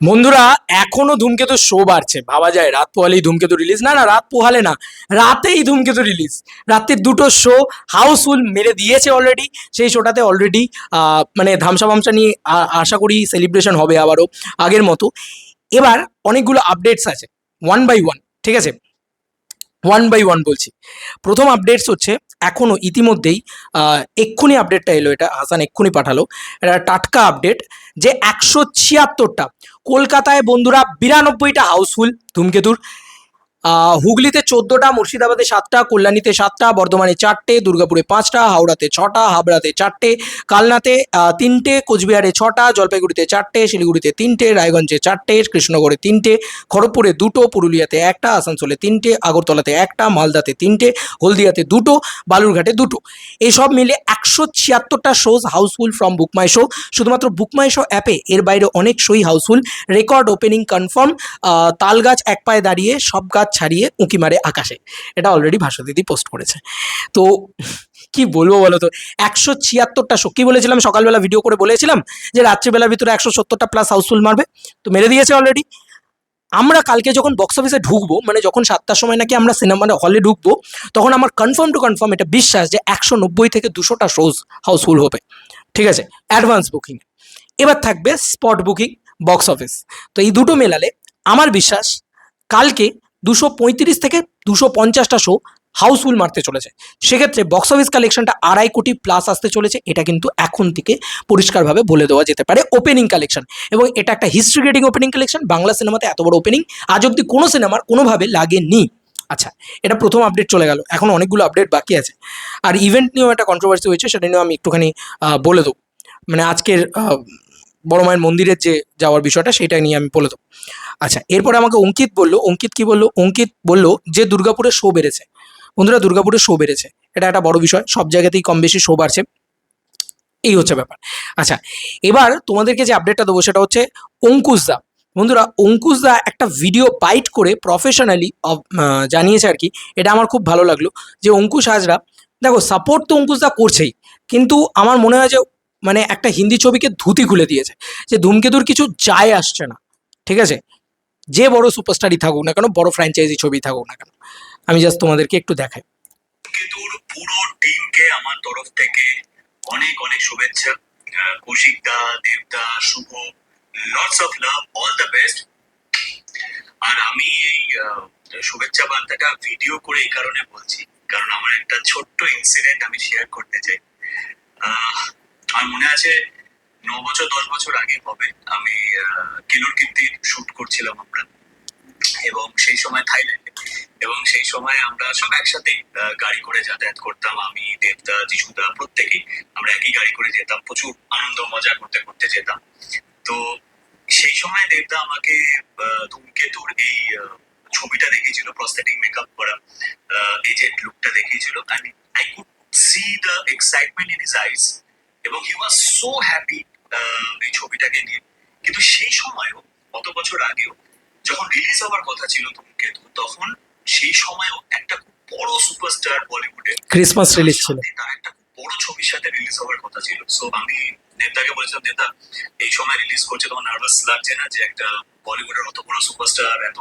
বন্ধুরা, এখনও ধূমকেতু শো বাড়ছে। ভাবা যায়, রাত পোহালেই ধূমকেতু রিলিজ না না, রাত পোহালে না, রাতেই ধূমকেতু রিলিজ রাত্রির দুটো শো হাউসফুল মেরে দিয়েছে অলরেডি সেই শোটাতে অলরেডি মানে ধামসা ভামসা নিয়ে আশা করি সেলিব্রেশন হবে আবারও আগের মতো। এবার অনেকগুলো আপডেটস আছে ওয়ান বাই ওয়ান ঠিক আছে? ওয়ান বাই ওয়ান বলছি। প্রথম আপডেটস হচ্ছে এখনও ইতিমধ্যেই এক্ষুনি আপডেটটা এলো এটা, হাসান এক্ষুনি পাঠালো। এটা টাটকা আপডেট যে একশো ছিয়াত্তরটা। কলকাতায় বন্ধুরা বিরানব্বইটা হাউসফুল ধূমকেতুর। হুগলিতে চোদ্দোটা, মুর্শিদাবাদে সাতটা, কল্যাণীতে সাতটা, বর্ধমানে চারটে, দুর্গাপুরে পাঁচটা, হাওড়াতে ছটা, হাবড়াতে চারটে, কালনাতে তিনটে, কোচবিহারে ছটা, জলপাইগুড়িতে চারটে, শিলিগুড়িতে তিনটে, রায়গঞ্জে চারটে কৃষ্ণগড়ে তিনটে, খড়গপুরে দুটো, পুরুলিয়াতে একটা, আসানসোলে তিনটে, আগরতলাতে একটা, মালদাতে তিনটে, হলদিয়াতে দুটো, বালুরঘাটে দুটো। এসব মিলে একশো ছিয়াত্তরটা shows Housefull from BookMyShow শুধুমাত্র বুকমাই শো অ্যাপে এর বাইরে অনেক শোই হাউসফুল রেকর্ড ওপেনিং কনফার্ম তাল গাছ এক পায়ে দাঁড়িয়ে সব গাছ ছাড়িয়ে উঁকি মারে আকাশে। এটা অলরেডি ভাস্বদিদি পোস্ট করেছে। তো কি বলব বলো তো? একশো ছিয়াত্তরটা শো বলেছিলাম? সকালবেলা ভিডিও করে বলেছিলাম যে রাত্রিবেলার ভিতরে একশো সত্তরটা প্লাস হাউসফুল মারবে। তো মেরে দিয়েছে অলরেডি আমরা কালকে যখন বক্স অফিসে ঢুকবো মানে যখন সাতটার সময় নাকি আমরা সিনেমা হলে ঢুকবো, তখন আমার কনফার্ম টু কনফার্ম এটা বিশ্বাস যে একশো নব্বই থেকে দুশোটা শোজ হাউসফুল হবে। ঠিক আছে? অ্যাডভান্স বুকিং এবার থাকবে স্পট বুকিং বক্স অফিস তো এই দুটো মেলালে আমার বিশ্বাস, কালকে দুশো পঁয়ত্রিশ থেকে দুশো পঞ্চাশটা শো হাউসফুল মারতে চলেছে। সেক্ষেত্রে বক্স অফিস কালেকশনটা আড়াই কোটি প্লাস আসতে চলেছে। এটা কিন্তু এখন থেকে পরিষ্কারভাবে বলে দেওয়া যেতে পারে ওপেনিং কালেকশন এবং এটা একটা history getting opening collection Bangla সিনেমাতে এত বড় ওপেনিং আজ অব্দি কোনো সিনেমার কোনোভাবে লাগেনি। আচ্ছা এটা প্রথম আপডেট চলে গেল। এখন অনেকগুলো আপডেট বাকি আছে। আর ইভেন্ট নিয়েও একটা কন্ট্রোভার্সি হয়েছে, সেটা নিয়েও আমি একটুখানি বলে দেবো। মানে আজকের বড় মায়ের মন্দিরের যে যাওয়ার বিষয়টা সেটা নিয়ে আমি বলে দেবো। আচ্ছা এরপরে আমাকে অঙ্কিত বলল, অঙ্কিত কি বলল? অঙ্কিত বলল যে দুর্গাপুরে শো বেড়েছে। বন্ধুরা, দুর্গাপুরে শো বেড়েছে। এটা একটা বড় বিষয়, সব জায়গাতেই কম বেশি শো বাড়ছে। এই হচ্ছে ব্যাপার। আচ্ছা এবার তোমাদেরকে যে আপডেটটা দেবো সেটা হচ্ছে অঙ্কুশদা বন্ধুরা অঙ্কুশদা একটা ভিডিও বাইট করে প্রফেশনালি জানিয়েছে আর কি, এটা আমার খুব ভালো লাগল যে অঙ্কুশ হাজরা, দেখো সাপোর্ট তো অঙ্কুশদা করছেই, কিন্তু আমার মনে হয় যে মানে একটা হিন্দি ছবিকে ধুতি খুলে দিয়েছে। যে ধূমকেতুর কিছু যায় আসছে না। ঠিক আছে? যে বড় সুপারস্টারই থাকুক না কেন, বড় ফ্র্যাঞ্চাইজি ছবি থাকুক না কেন। আমি জাস্ট তোমাদেরকে একটু দেখাই। কেতুর পুরো টিমকে আমার তরফ থেকে অনেক অনেক শুভেচ্ছা। কৌশিক দা দেবদা শুভ lots of love all the best আর আমি এই শুভেচ্ছা বার্তাটা ভিডিও করে এই কারণে বলছি। কারণ আমার একটা ছোট্ট ইনসিডেন্ট আমি শেয়ার করতে চাই। আমার মনে আছে, ন বছর, দশ বছর আগে হবে আমি কিলোর কীর্তির শুট করছিলাম আমরা। এবং সেই সময় থাইল্যান্ডে। এবং সেই সময় আমরা সব একসাথে গাড়ি করে যাতায়াত করতাম। আমি, দেবদা যিশুদা প্রত্যেকেই আমরা একই গাড়ি করে যেতাম। প্রচুর আনন্দ, মজা করতে করতে যেতাম। তো সেই সময় দেবদা আমাকে ধূমকেতুর এই ছবিটা দেখিয়েছিল প্রস্থেটিক মেকআপ করা এজেন্ট লুকটা দেখিয়েছিল। And I could see the excitement in his eyes এবং হি ওয়াজ সো হ্যাপি এই ছবিটাকে নিয়ে। কিন্তু সেই সময়ও কত বছর আগেও যখন রিলিজ হওয়ার কথা ছিল ধূমকেতু তখন সেই সময়ও একটা খুব বড় সুপারস্টার বলিউডে ক্রিসমাস রিলিজ ছিল। তার একটা খুব বড় ছবির সাথে রিলিজ হওয়ার কথা ছিল। সো আমি দেবদাকে বলেছিলাম দেবদা এই সময় রিলিজ করছে তোমার নার্ভাস লাগছে না যে একটা বলিউডের অত বড় সুপারস্টার এত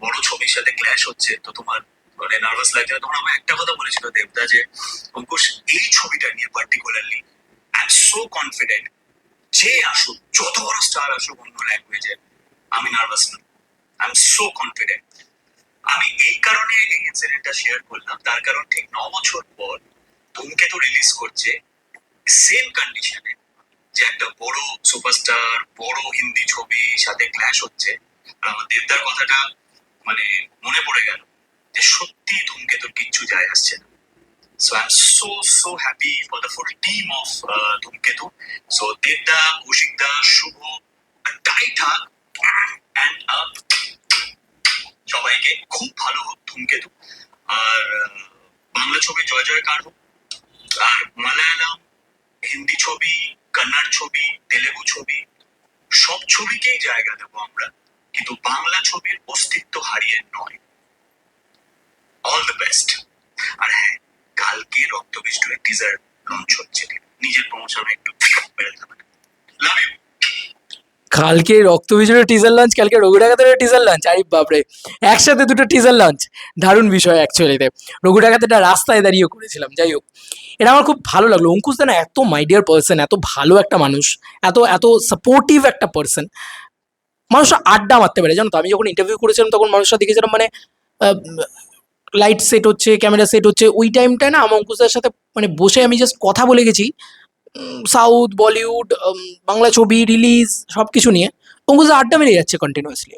বড় ছবির সাথে ক্ল্যাশ হচ্ছে? তো তোমার মানে নার্ভাস লাগছে না? তখন আমার একটা কথা বলেছিল দেবদা যে অঙ্কুশ এই ছবিটা নিয়ে পার্টিকুলারলি সো কনফিডেন্ট যে আসুক, যত বড় স্টার আসুক, অন্য ল্যাঙ্গুয়েজে আমি নার্ভাস না। আই এম সো কনফিডেন্ট আমি এই কারণে এই ইনসিডেন্টটা শেয়ার করলাম। তার কারণ ঠিক ন বছর পর ধূমকেতু রিলিজ করছে সেম কন্ডিশনে যে একটা বড় সুপারস্টার বড় হিন্দি ছবি সাথে ক্ল্যাশ হচ্ছে। আর আমার দেবদার কথাটা মানে মনে পড়ে গেল যে সত্যি ধূমকেতুর কিচ্ছু যায় আসছে না। I am so so happy for the full team of Dhumketu so দেবদা কৌশিকদা শুভ টাইট হাক অ্যান্ড সবাইকে খুব ভালো হোক ধূমকেতু আর বাংলা ছবি জয় জয়কার হোক আর মালায়ালাম হিন্দি ছবি কন্নড় ছবি তেলেগু ছবি সব ছবিকেই জায়গা দেবো আমরা, কিন্তু বাংলা ছবির অস্তিত্ব হারিয়ে নয়। অল দ্য বেস্ট আর হ্যাঁ কালকে রক্ত বিষ্ণুরের টিজার লঞ্চ হচ্ছে। নিজের প্রমোশন একটু কালকে রক্তবীজের টিজার লঞ্চ কালকে রঘু ডাকাতের টিজার লঞ্চ আরে বাপরে, একসাথে দুটো টিজার লঞ্চ দারুণ বিষয় অ্যাকচুয়ালিতে রঘু ডাকাতেরটা রাস্তায় দাঁড়িয়ে করেছিলাম, যাই হোক। এটা আমার খুব ভালো লাগল। অঙ্কুশ না এত মাইডিয়ার পার্সন এত ভালো একটা মানুষ, এত এত সাপোর্টিভ একটা পার্সন মানুষরা আড্ডা মারতে পারে, জানো তো? আমি যখন ইন্টারভিউ করেছিলাম, তখন মানুষরা দেখেছিলাম মানে লাইট সেট হচ্ছে ক্যামেরা সেট হচ্ছে, ওই টাইমটায় না আমার অঙ্কুশদার সাথে মানে বসে আমি জাস্ট কথা বলে গেছি। সাউথ বলিউড বাংলা ছবি রিলিজ সব কিছু নিয়ে। অঙ্কুশদা আড্ডা মেরে যাচ্ছে কন্টিনিউয়াসলি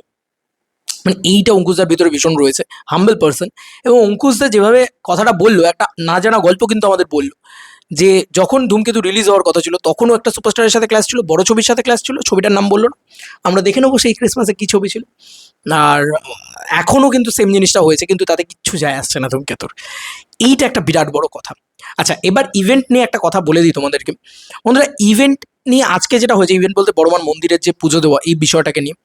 মানে এইটা অঙ্কুশদার ভিতরে ভীষণ রয়েছে হাম্বল পার্সন এবং অঙ্কুশদা যেভাবে কথাটা বলল, একটা না জানা গল্প কিন্তু আমাদের বলল। যে যখন ধূমকেতু রিলিজ হওয়ার কথা ছিল, তখনও একটা সুপারস্টারের সাথে ক্লাস ছিল, বড় ছবির সাথে ক্লাস ছিল, ছবিটার নাম বলল না। আমরা দেখে নেব সেই ক্রিসমাসে কী ছবি ছিল। আর এখনও কিন্তু সেম জিনিসটা হয়েছে, কিন্তু তাতে কিচ্ছু যায় আসছে না ধূমকেতুর। এইটা একটা বিরাট বড় কথা। আচ্ছা এবার ইভেন্ট নিয়ে একটা কথা বলে দিই তোমাদেরকে। বন্ধুরা ইভেন্ট নিয়ে আজকে যেটা হয়েছে ইভেন্ট বলতে বড়মান মন্দিরের যে পুজো দেওয়া, এই বিষয়টাকে নিয়ে,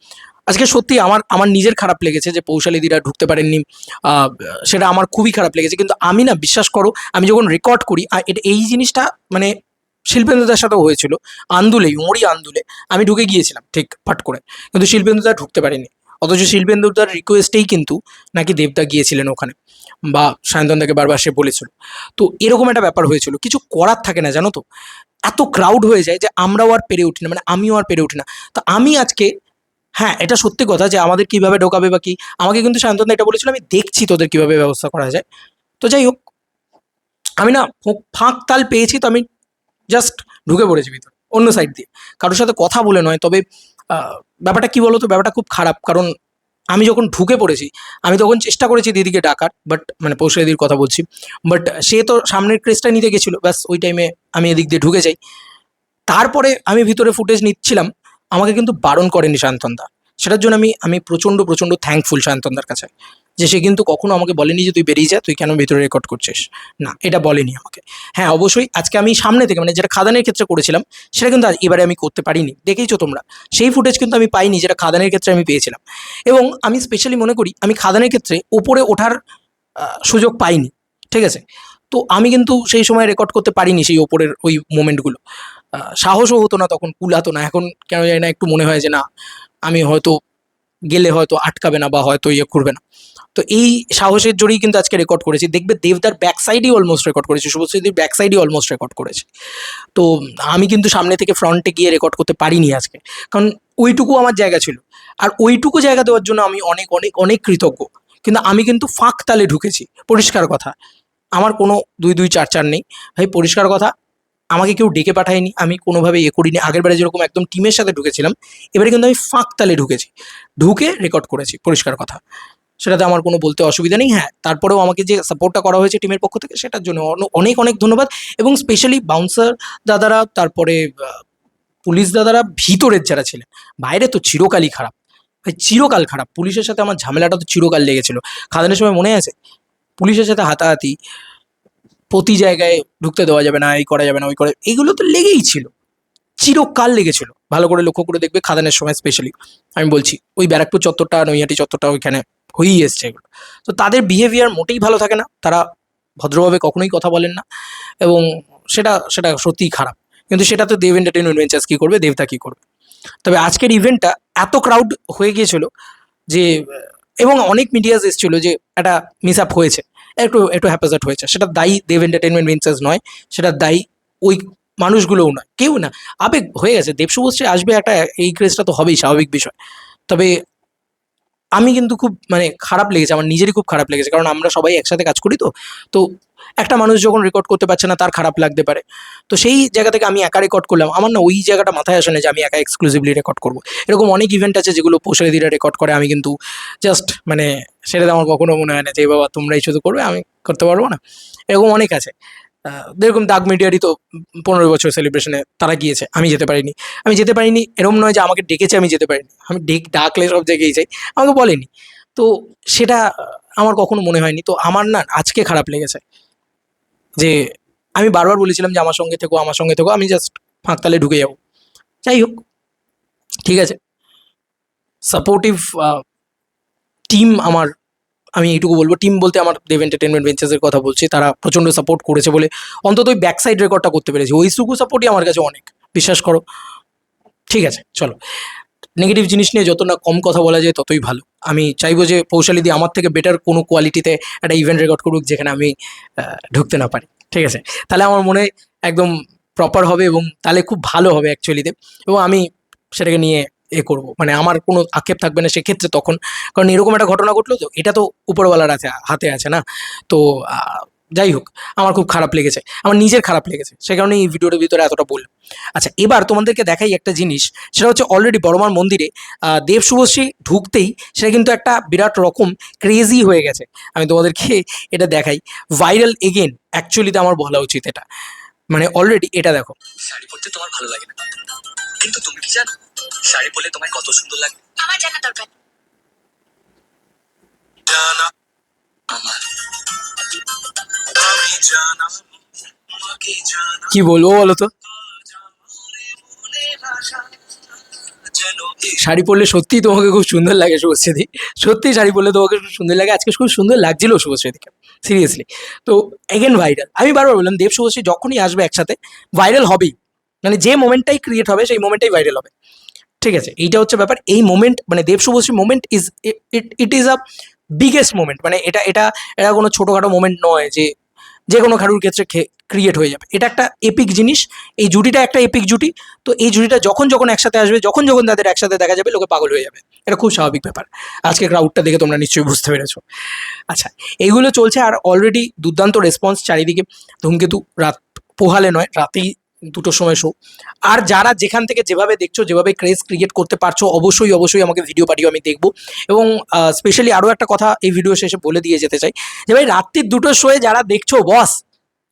আজকে সত্যি আমার আমার নিজের খারাপ লেগেছে যে পৌশালীদিরা ঢুকতে পারেননি। সেটা আমার খুবই খারাপ লেগেছে, কিন্তু আমি না, বিশ্বাস করো, আমি যখন রেকর্ড করি, আর এটা, এই জিনিসটা মানে শিল্পেন্দ্রদার সাথেও হয়েছিল। আন্দুলেই, ওরই আন্দুলে, আমি ঢুকে গিয়েছিলাম, ঠিক, ফাট করে। কিন্তু শিল্পেন্দ্রদা ঢুকতে পারেনি। অথচ শিল্পেন্দ্রদার রিকোয়েস্টেই কিন্তু নাকি দেবদা গিয়েছিলেন ওখানে বা সায়ন্তনদাকে বারবার সে বলেছিল। তো এরকম একটা ব্যাপার হয়েছিল, কিছু করার থাকে না জানো তো? এত ক্রাউড হয়ে যায় যে আমরাও আর পেরে উঠি না মানে আমিও আর পেরে উঠি না। তো আমি আজকে হ্যাঁ এটা সত্যি কথা যে আমাদের কীভাবে ঢোকাবে বা কি, আমাকে কিন্তু সায়ন্তনদা এটা বলেছিল, আমি দেখছি তোদের কীভাবে ব্যবস্থা করা যায়। তো যাই হোক, আমি না ফাঁক তাল পেয়েছি তো আমি জাস্ট ঢুকে পড়েছি ভিতরে, অন্য সাইড দিয়ে। কারোর সাথে কথা বলে নয়, তবে ব্যাপারটা কি বলতো? ব্যাপারটা খুব খারাপ। কারণ আমি যখন ঢুকে পড়েছি, আমি তখন চেষ্টা করেছি দিদিকে ডাকার বাট মানে পৌষাদির কথা বলছি বাট সে তো সামনের ক্রেসটা নিতে গেছিল। ব্যাস, ওই টাইমে আমি এদিক দিয়ে ঢুকে যাই। তারপরে আমি ভিতরে ফুটেজ নিচ্ছিলাম। আমাকে কিন্তু বারণ করেনি শান্তনদা সেটার জন্য আমি আমি প্রচণ্ড প্রচণ্ড থ্যাঙ্কফুল শান্তনদার কাছে। যে সে কিন্তু কখনো আমাকে বলেনি যে তুই বেরিয়ে যা, তুই কেন ভিতরে রেকর্ড করছিস? না, এটা বলেনি আমাকে। হ্যাঁ অবশ্যই আজকে আমি সামনে থেকে মানে যেটা খাদানের ক্ষেত্রে করেছিলাম, সেটা কিন্তু এবারে আমি করতে পারিনি। দেখেইছো তোমরা, সেই ফুটেজ কিন্তু আমি পাইনি যেটা খাদানের ক্ষেত্রে আমি পেয়েছিলাম। এবং আমি স্পেশালি মনে করি, আমি খাদানের ক্ষেত্রে ওপরে ওঠার সুযোগ পাইনি। ঠিক আছে? তো আমি কিন্তু সেই সময় রেকর্ড করতে পারিনি সেই ওপরের ওই মোমেন্টগুলো সাহসও হতো না তখন কুলাতো না। এখন কেন জানি না, একটু মনে হয় যে না, আমি হয়তো গেলে হয়তো আটকাবে না বা হয়তো ইয়ে করবে না। তো এই সাহসের জোরেই কিন্তু আজকে রেকর্ড করেছি। দেখবে দেবদার ব্যাক সাইডই অলমোস্ট রেকর্ড করেছি, শুভশ্রীদির ব্যাক সাইডই অলমোস্ট রেকর্ড করেছি। তো আমি কিন্তু সামনে থেকে ফ্রন্টে গিয়ে রেকর্ড করতে পারিনি আজকে। কারণ ওইটুকু আমার জায়গা ছিল। আর ওইটুকু জায়গা দেওয়ার জন্য আমি অনেক অনেক অনেক কৃতজ্ঞ। কিন্তু আমি কিন্তু ফাঁক তালে ঢুকেছি। পরিষ্কার কথা, আমার কোনো দুই দুই, চার চার নেই। ভাই, পরিষ্কার কথা, আমাকে কেউ ডেকে পাঠায়নি, আমি কোনোভাবে ইয়ে করিনি। আগের বারে যেরকম একদম টিমের সাথে ঢুকেছিলাম, এবারে কিন্তু আমি ফাঁক তালে ঢুকেছি। ঢুকে রেকর্ড করেছি, পরিষ্কার কথা। সেটাতে আমার কোনো বলতে অসুবিধা নেই। হ্যাঁ তারপরেও আমাকে যে সাপোর্টটা করা হয়েছে টিমের পক্ষ থেকে, সেটার জন্য অনেক অনেক ধন্যবাদ। এবং স্পেশালি বাউন্সার দাদারা, তারপরে পুলিশ দাদারা ভিতরের যারা ছিলেন, বাইরে তো চিরকালই খারাপ। ভাই, চিরকাল খারাপ। পুলিশের সাথে আমার ঝামেলাটা তো চিরকাল লেগেছিল। খাদানের সময় মনে আছে? পুলিশের সাথে হাতাহাতি, প্রতি জায়গায় ঢুকতে দেওয়া যাবে না, এই করা যাবে না, ওই করে এইগুলো তো লেগেই ছিল। চিরকাল লেগেছিল। ভালো করে লক্ষ্য করে দেখবে খাদানের সময় স্পেশালি আমি বলছি, ওই ব্যারাকপুর চত্বরটা, নৈহাটি চত্বরটা ওইখানে হয়েই এসছে এগুলো। তো তাদের বিহেভিয়ার মোটেই ভালো থাকে না। তারা ভদ্রভাবে কখনোই কথা বলেন না এবং সেটা সেটা সত্যিই খারাপ। কিন্তু সেটা তো দেব এন্টারটেনমেন্ট ভেঞ্চার্স কী করবে, দেবতা কী করবে। তবে আজকের ইভেন্টটা এত ক্রাউড হয়ে গিয়েছিল যে, এবং অনেক মিডিয়াস এসেছিল যে একটা মিস আপ হয়েছে। একটু একটু হ্যাপাজার্ট হয়েছে। সেটা দায়ী দেব এন্টারটেনমেন্ট ভেঞ্চার্স নয়, সেটা দায়ী ওই মানুষগুলোও নয়। কেউ না। আবেগ হয়ে গেছে। দেব শুভশ্রী আসবে একটা, এই ক্রেজটা তো হবেই, স্বাভাবিক বিষয়। তবে আমি কিন্তু খুব মানে খারাপ লেগেছে, আমার নিজেরই খুব খারাপ লেগেছে, কারণ আমরা সবাই একসাথে কাজ করি তো। তো একটা মানুষ যখন রেকর্ড করতে পারছে না, তার খারাপ লাগতে পারে। তো সেই জায়গা থেকে আমি একা রেকর্ড করলাম। আমার না ওই জায়গাটা মাথায় আসে না যে আমি একা এক্সক্লুসিভলি রেকর্ড করব। এরকম অনেক ইভেন্ট আছে যেগুলো পোষারিদিরা রেকর্ড করে, আমি কিন্তু জাস্ট মানে সেটাতে আমার কখনো মনে হয় না যে বাবা, তোমরাই শুধু করবে, আমি করতে পারব না। এরকম অনেক আছে। যেরকম দাগ মিডিয়ারই তো পনেরো বছর সেলিব্রেশনে তারা গিয়েছে, আমি যেতে পারিনি। আমি যেতে পারিনি এরকম নয় যে আমাকে ডেকেছে, আমি যেতে পারিনি। আমি ডেক ডাকলে সব জায়গায় যাই, আমাকে বলেনি। তো সেটা আমার কখনো মনে হয়নি। তো আমার না আজকে খারাপ লেগেছে যে আমি বারবার বলেছিলাম যে আমার সঙ্গে থেকো, আমার সঙ্গে থেকো, আমি জাস্ট ফাঁকতালে ঢুকে যাব। যাই হোক, ঠিক আছে। সাপোর্টিভ টিম আমার আমি এইটুকু বলব টিম বলতে আমার দেব এন্টারটেনমেন্ট ভেঞ্চার্সের কথা বলছি, তারা প্রচণ্ড সাপোর্ট করেছে বলে অন্তত ওই ব্যাক সাইড রেকর্ডটা করতে পেরেছি। ওইটুকু সাপোর্টই আমার কাছে অনেক, বিশ্বাস করো। ঠিক আছে, চলো। নেগেটিভ জিনিস নিয়ে যত না কম কথা বলা যায়, ততই ভালো। আমি চাইব যে পৌশালিদি আমার থেকে বেটার কোনো কোয়ালিটিতে একটা ইভেন্ট রেকর্ড করুক, যেখানে আমি ঢুকতে না পারি। ঠিক আছে? তাহলে আমার মনে একদম প্রপার হবে এবং তাহলে খুব ভালো হবে অ্যাকচুয়ালিতে এবং আমি সেটাকে নিয়ে এ করব। মানে আমার কোনো আক্ষেপ থাকবে না সেক্ষেত্রে তখন। কারণ এরকম একটা ঘটনা ঘটলো তো, এটা তো উপরওয়ালার আছে হাতে আছে না? তো যাই হোক, আমার খুব খারাপ লেগেছে। আমার নিজের খারাপ লেগেছে, সে কারণে এই ভিডিওটার ভিতরে এতটা বললাম। আচ্ছা এবার তোমাদেরকে দেখাই একটা জিনিস, সেটা হচ্ছে অলরেডি বড়মার মন্দিরে দেব শুভশ্রী ঢুকতেই সেটা কিন্তু একটা বিরাট রকম ক্রেজি হয়ে গেছে। আমি তোমাদেরকে এটা দেখাই। ভাইরাল এগেন অ্যাকচুয়ালিতে আমার বলা উচিত এটা। মানে অলরেডি এটা দেখো। শাড়ি পরতে তোমার ভালো লাগে না। কিন্তু তুমি কি জানো? শাড়ি পরলে তোমায় কত সুন্দর লাগে? আমার জানা দরকার। জানা। আমি জানা। কি বলব বলো তো? শাড়ি পরলে সত্যিই তোমাকে খুব সুন্দর লাগে শুভশ্রীদি। সত্যিই শাড়ি পরলে তোমাকে খুব সুন্দর লাগে। আজকে খুব সুন্দর লাগছিল শুভশ্রীদিকে। সিরিয়াসলি তো এগেন ভাইরাল আমি বারবার বললাম দেব শুভশ্রী যখনই আসবে একসাথে ভাইরাল হবেই। মানে যে মোমেন্টটাই ক্রিয়েট হবে সেই মোমেন্টটাই ভাইরাল হবে। ঠিক আছে, এইটা হচ্ছে ব্যাপার। এই মোমেন্ট মানে Dev Subhashree moment is it it is a biggest moment মানে এটা এটা এটা কোনো ছোটোখাটো মোমেন্ট নয় যে যে কোনো খারুর ক্ষেত্রে ক্রিয়েট হয়ে যাবে। এটা একটা এপিক জিনিস, এই জুটিটা একটা এপিক জুটি, তো এই জুটিটা যখন যখন একসাথে আসবে, যখন যখন তাদের একসাথে দেখা যাবে, লোকে পাগল হয়ে যাবে। এটা খুব স্বাভাবিক ব্যাপার। আজকে ক্রাউডটা দেখে তোমরা নিশ্চয়ই বুঝতে পেরেছ। আচ্ছা এইগুলো চলছে আর অলরেডি দুর্দান্ত রেসপন্স চারিদিকে। ধূমকেতু রাত পোহালে নয়, রাতেই দুটোর সময় শো আর যারা যেখান থেকে যেভাবে দেখছ, যেভাবে ক্রেজ ক্রিয়েট করতে পারছ, অবশ্যই অবশ্যই আমাকে ভিডিও পাঠিয়ে আমি দেখব। এবং স্পেশালি আরও একটা কথা এই ভিডিও শেষে বলে দিয়ে যেতে চাই। যে ভাই রাত্রির দুটো শোয়ে যারা দেখছ বস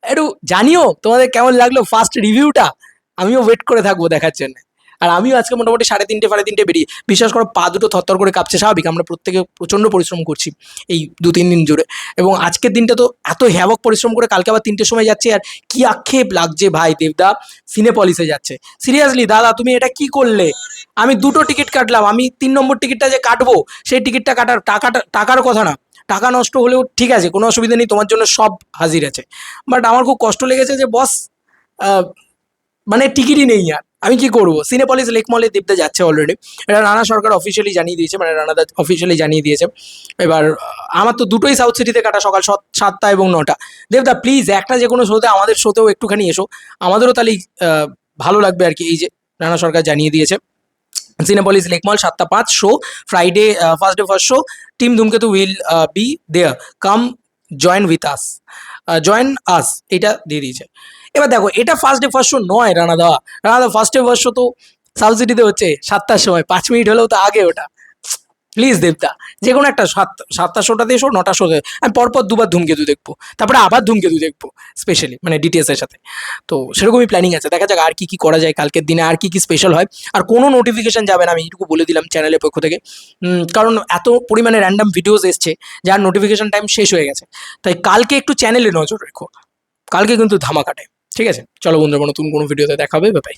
একটু জানিও তোমাদের কেমন লাগল ফার্স্ট রিভিউটা আমিও ওয়েট করে থাকব দেখার জন্য। আর আমিও আজকে মোটামুটি সাড়ে তিনটে সাড়ে তিনটে বেরিয়ে, বিশ্বাস করো পা দুটো থরথর করে কাঁপছে স্বাভাবিক, আমরা প্রত্যেকে প্রচণ্ড পরিশ্রম করছি এই দু, তিন দিন জুড়ে। এবং আজকের দিনটা তো এত হ্যাবক পরিশ্রম করে কালকে আবার তিনটের সময় যাচ্ছে আর কি আক্ষেপ লাগছে ভাই দেবদা সিনেপলিসে যাচ্ছে। সিরিয়াসলি দাদা, তুমি এটা কি করলে? আমি দুটো টিকিট কাটলাম, আমি তিন নম্বর টিকিটটা যে কাটবো, সেই টিকিটটা কাটার টাকাটা, টাকার কথা না। টাকা নষ্ট হলেও ঠিক আছে, কোনো অসুবিধা নেই, তোমার জন্য সব হাজির আছে। বাট আমার খুব কষ্ট লেগেছে যে বস মানে টিকিটই নেই আর। আমি কি করব? সিনেপলিস লেকমলে দেবদা যাচ্ছে অলরেডি এটা রানা সরকার অফিসিয়ালি জানিয়ে দিয়েছে মানে রানাদা অফিসিয়ালি জানিয়ে দিয়েছে। এবার, আমার তো দুটোই সাউথ সিটিতে কাটা সকাল সাত- সাতটা এবং নটা। দেবদা প্লিজ একটা যে কোনো শোতে আমাদের শোতেও একটুখানি এসো। আমাদেরও তাহলে ভালো লাগবে আর কি। এই যে রানা সরকার জানিয়ে দিয়েছে। সিনেপলিস লেকমল সাতটা পাঁচ show Friday first day first show team Dhumketu will be there come join with us join us এটা দিয়ে দিয়েছে। এবার দেখো, এটা ফার্স্ট ডে ফার্স্ট শো নয় রানা রানাদা রানাদা ফার্স্ট ডে ফার্স্ট শো তো সাউথ সিটিতে হচ্ছে সাতটার সময়, পাঁচ মিনিট হলেও তো আগে ওটা। প্লিজ দেবদা যে কোনো একটা সাত সাতটা শোটাতে শো নটা শোতে আমি পরপর দুবার ধূমকেতু দেখব। তারপরে আবার ধূমকেতু দেখব স্পেশালি মানে ডিটিএস এর সাথে। তো সেরকমই প্ল্যানিং আছে। দেখা যাক আর কি কি করা যায় কালকের দিনে, আর কি কি স্পেশাল হয়। আর কোনো নোটিফিকেশন যাবে না, আমি এইটুকু বলে দিলাম চ্যানেলের পক্ষ থেকে। কারণ এত পরিমাণে র্যান্ডাম ভিডিওস এসছে, যার নোটিফিকেশান টাইম শেষ হয়ে গেছে। তাই কালকে একটু চ্যানেলে নজর রেখো। কালকে কিন্তু ধামাকাটে ঠিক আছে চলো বন্ধুরা নতুন কোনো ভিডিওতে দেখা হবে বাই